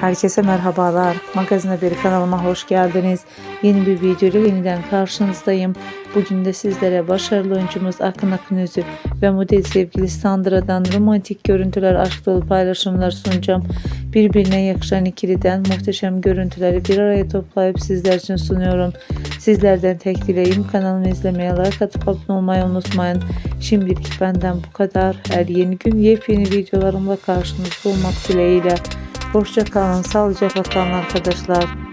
Herkese merhabalar. Magazin Haberi kanalıma hoş geldiniz. Yeni bir video ile yeniden karşınızdayım. Bugün de sizlere başarılı oyuncumuz Akın Akınözü ve model sevgili Sandra'dan romantik görüntüler, aşk dolu paylaşımlar sunacağım. Birbirine yakışan ikiliden muhteşem görüntüleri bir araya toplayıp sizler için sunuyorum. Sizlerden tek dileğim kanalımı izlemeye, like atıp abone olmayı unutmayın. Şimdilik benden bu kadar. Her yeni gün yepyeni videolarımla karşınızda olmak dileğiyle. Hoşça kalın, sağlıcakla kalın arkadaşlar.